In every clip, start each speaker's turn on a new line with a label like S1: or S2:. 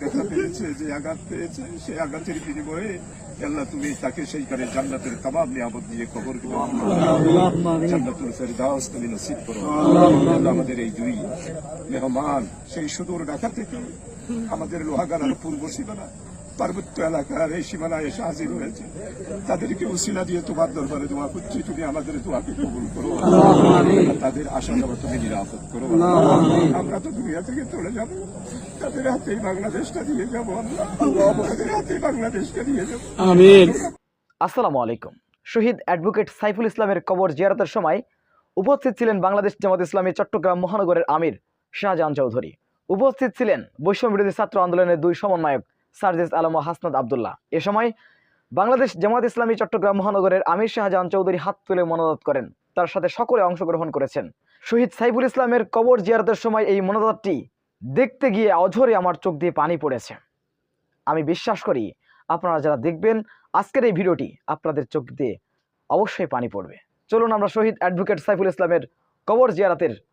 S1: দেখা পেয়েছে যে আঘাত পেয়েছে সেই আঘাতের বিনিময়ে আল্লাহ তুমি তাকে সেই সেইখানে জান্নাতের তামাম নিয়ামত দিয়ে কবর জান্নাতুল ফেরদাউস তুমি নসিব করো। আমাদের এই দুই মেহমান সেই সুদূর ঢাকা থেকে আমাদের লোহাগানার পূর্ব সীমানা পার্বত্য এলাকার এই সীমানায় এসে হাজির হয়েছে। তাদেরকে উসিলা দিয়ে তোমার দরবারে দোয়া করছি তুমি আমাদের দোয়াকে কবুল করো। তাদের আশা যাব তুমি নিরাপদ করো। আমরা তো দুনিয়া থেকে চলে যাব। তাদের হাতেই বাংলাদেশটা দিয়ে যাব আল্লাহ তাদের হাতেই বাংলাদেশটা দিয়ে যাব।
S2: আমিন।
S3: আসসালামু আলাইকুম। শহীদ অ্যাডভোকেট সাইফুল ইসলামের কবর জিয়ারতের সময় উপস্থিত ছিলেন বাংলাদেশ জামাত ইসলামী চট্টগ্রাম মহানগরের আমির শাহজাহান চৌধুরী। উপস্থিত ছিলেন বৈষম্য বিরোধী ছাত্র আন্দোলনের দুই সমন্বয়ক সার্জিস আলম হাসনাদ আবদুল্লাহ। এ সময় বাংলাদেশ জামাত ইসলামী চট্টগ্রাম মহানগরের আমির শাহজাহান চৌধুরী হাত তুলে মনোনয়ন করেন। তার সাথে সকলে অংশগ্রহণ করেছেন। শহীদ সাইফুল ইসলামের কবর জিয়ারতের সময় এই মনোনয়নটি দেখতে গিয়ে অঝরে আমার চোখ দিয়ে পানি পড়েছে। আমি বিশ্বাস করি আপনারা যারা দেখবেন, আজকের এই ভিডিওটি আপনাদের চোখ দিয়ে অবশ্যই পানি পড়বে। চলুন আমরা শহীদ অ্যাডভোকেট সাইফুল ইসলামের কবর জিয়ারাতের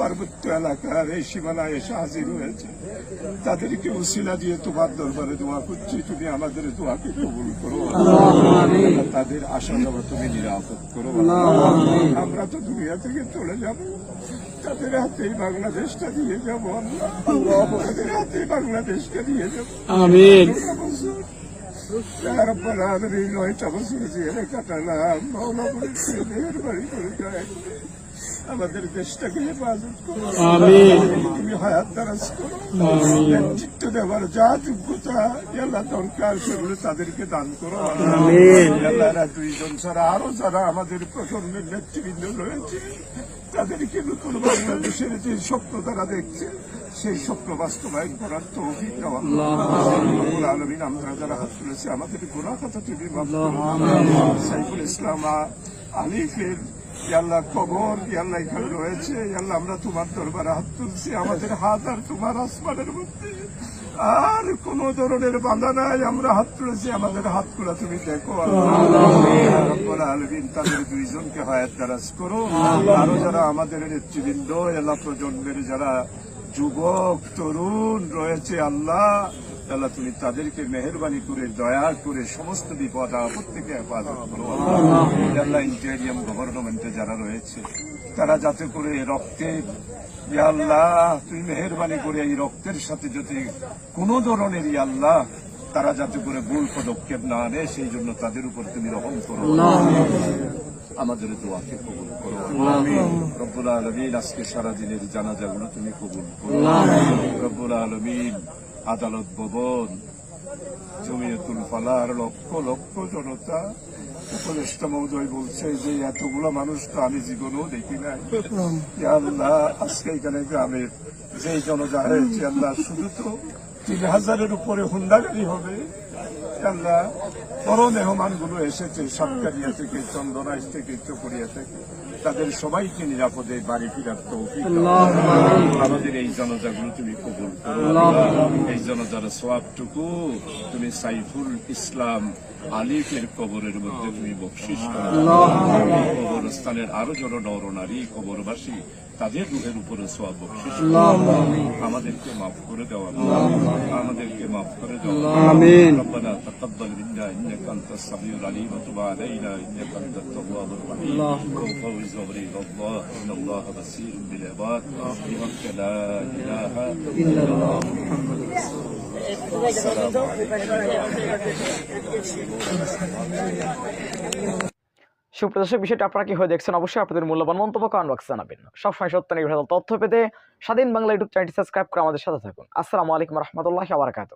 S1: পার্বত্য এলাকার এই সীমানায় এসে হাজির হয়েছে তাদেরকে উসিলা দিয়ে তোমার দরবারে দোয়া করছি তুমি আমাদের দোয়াকে কবুল করো তাদের আশা যাবো তুমি নিরাপদ করো আমরা তো দুনিয়া থেকে চলে যাব তাদের হাতেই বাংলাদেশটা দিয়ে যাবো আল্লাহ তাদের হাতেই বাংলাদেশটা দিয়ে যাবো
S2: আমিন
S1: يا رب العالمين নয়টা বছর জেলে কাটালাম মাওলা বলেছে মেহরবানি করে দয়া করে আমাদের দেশটাকে হেফাজত করো। তুমি হায়াত দারাজ করো। নেতৃত্ব দেওয়ার যা যোগ্যতা আল্লাহ দরকার সেগুলো তাদেরকে দান করো। আল্লাহ দুইজন ছাড়া আরও যারা আমাদের প্রজন্মের নেতৃবৃন্দ রয়েছে তাদেরকে নতুন বাংলাদেশের যে স্বপ্ন তারা দেখছে সেই স্বপ্ন বাস্তবায়ন করার তো অভিজ্ঞতা আলমিন আমরা যারা হাত তুলেছি আমাদের গোনা কথা তুমি করো। সাইফুল ইসলাম আলিফের ইয়াল্লাহ কবর ইয়াল্লাহ এখানে রয়েছে ইয়াল্লাহ আমরা তোমার দরবারে হাত তুলছি, আমাদের হাত আর তোমার আসমানের মধ্যে। আর কোন ধরনের বাধা নাই, আমরা হাত তুলেছি, আমাদের হাতগুলা তুমি দেখো আলমিন তাদের দুইজনকে হায়াত দারাজ করো। আরও যারা আমাদের নেতৃবৃন্দ, এলা প্রজন্মের যারা যুবক, তরুণ রয়েছে, আল্লাহ আল্লাহ তুমি তাদেরকে মেহরবানি করে দয়া করে সমস্ত বিপদ আপদ থেকে হেফাজত করো। আল্লাহ। ইন্টেরিয়াম গভর্নমেন্টে যারা রয়েছে তারা যাতে করে রক্তের ইয়া আল্লাহ তুমি মেহরবানি করে এই রক্তের সাথে যদি কোনো ধরনের আল্লাহ তারা যাতে করে ভুল পদক্ষেপ না নেয় সেই জন্য তাদের উপর তুমি রহম করো। আমাদের দোয়াকে কবুল করো। রব্বুল আলমিন আজকে সারাদিনের জানাজাগুলো তুমি কবুল করো। রব্বুল আলমিন। আদালত ভবন জমিয়তুল ফালার লক্ষ লক্ষ জনতা। উপদেষ্টা মহোদয় বলছে যে, এতগুলো মানুষ তো আমি জীবনেও দেখি নাই। আল্লাহ, আজকে এখানে গ্রামের যে জনজা হয়েছে আল্লাহ, শুধু তো তিন হাজারের উপরে হুন্ডাগাড়ি হবে। আল্লাহ, বড় মেহমানগুলো এসেছে, সাতকারিয়া থেকে, চন্দনাইশ থেকে, চকরিয়া থেকে। তাদের সবাইকে নিরাপদে বাড়ি ফিরার তৌফিক আমাদের এই জনজাগুলো তুমি কবুল করো। এই জনজার তুমি সাইফুল ইসলাম আলিফের কবরের মধ্যে তুমি বকশিস করো। কবরস্থানের আরও জন নর নারী কবরবাসী তাদের রুহের উপরে সোয়াব বকশিস করো। আমাদেরকে মাফ করে দেওয়া আমাদেরকে মাফ করে দেওয়া
S2: আমিন
S1: ربنا تقبل منا انك انت السميع العليم وتب علينا انك انت التواب الرحيم وفوز ورضا الله ان الله بصير بالعباد بحق لا اله الا الله
S3: সুপ্রদর্শক, বিষয়টা আপনারা কি হয়ে দেখছেন? অবশ্যই আপনাদের মূল্যবান মন্তব্য কমেন্ট বক্সে জানাবেন। সবসময় সত্য নির্ভর তথ্য পেতে স্বাধীন বাংলা ইউটিউব চ্যানেলটি সাবস্ক্রাইব করে আমাদের সাথে থাকুন। আসসালামু আলাইকুম রহমতুল্লাহ আবরাকাত